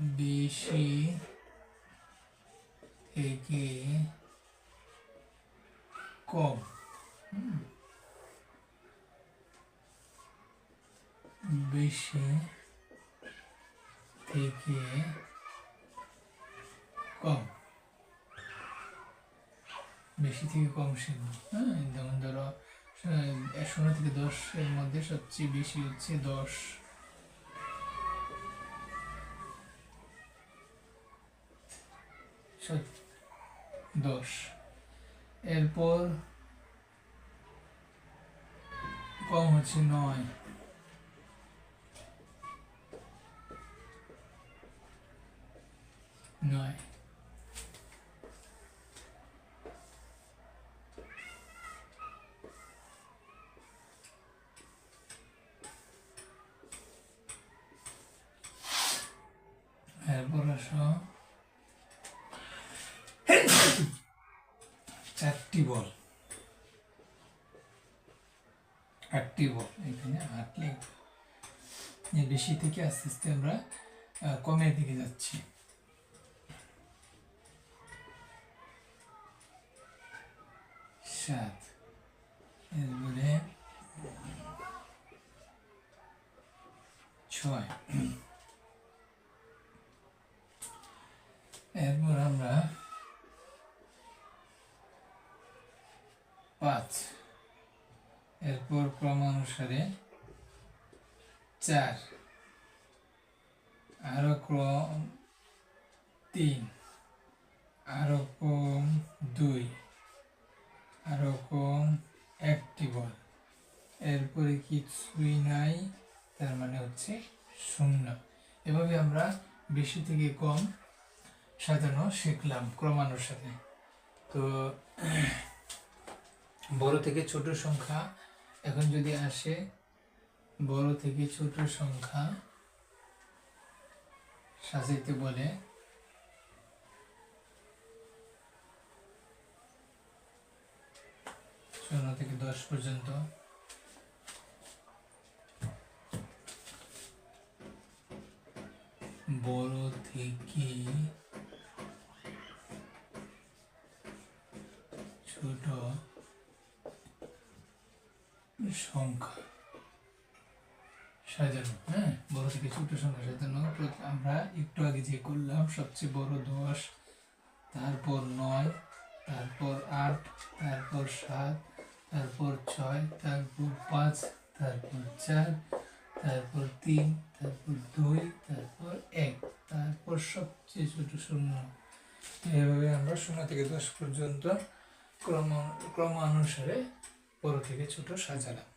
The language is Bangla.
বেশি থেকে কম। বেশি থেকে কম। বেশি থেকে কম শিখব হ্যাঁ যেমন ধরো শূন্য থেকে দশের মধ্যে সবচেয়ে বেশি হচ্ছে দশ। দশ। এরপর কম হচ্ছে নয়। নয়। এরপর আসো চারটি বল। আটটি বল। এখানে আট লিখব বেশি থেকে আস্তে আস্তে আমরা কমের দিকে যাচ্ছি। সাত। এরপরে ছয়। এরপর আমরা পাঁচ। এরপর ক্রমানুসারে চার। আরও ক্রম তিন। আরও কম দুই। আরও কম একটি বল। এরপরে কিছুই নাই, তার মানে হচ্ছে শূন্য। এভাবে আমরা বেশি থেকে কম সাজানো শিখলাম ক্রমানুসারে। তো বড় থেকে ছোট সংখ্যা, এখন যদি আসে বড় থেকে ছোট সংখ্যা, সাজাইতে বলে, শূন্য থেকে দশ পর্যন্ত। বড় থেকে ছোট সংখ্যা। সাজানো হ্যাঁ? বড় থেকে ছোট সংখ্যা সাজানো। আমরা একটু আগে যে করলাম, সবচেয়ে বড় দশ, তারপর নয়, তারপর আট, তারপর সাত, তারপর ছয়, তারপর পাঁচ, তারপর চার, তারপর তিন, তারপর দুই, তারপর এক, তারপর সবচেয়ে ছোট শূন্য। এভাবে আমরা শূন্য থেকে দশ পর্যন্ত ক্রম, ক্রমানুসারে বড় থেকে ছোট সাজালাম।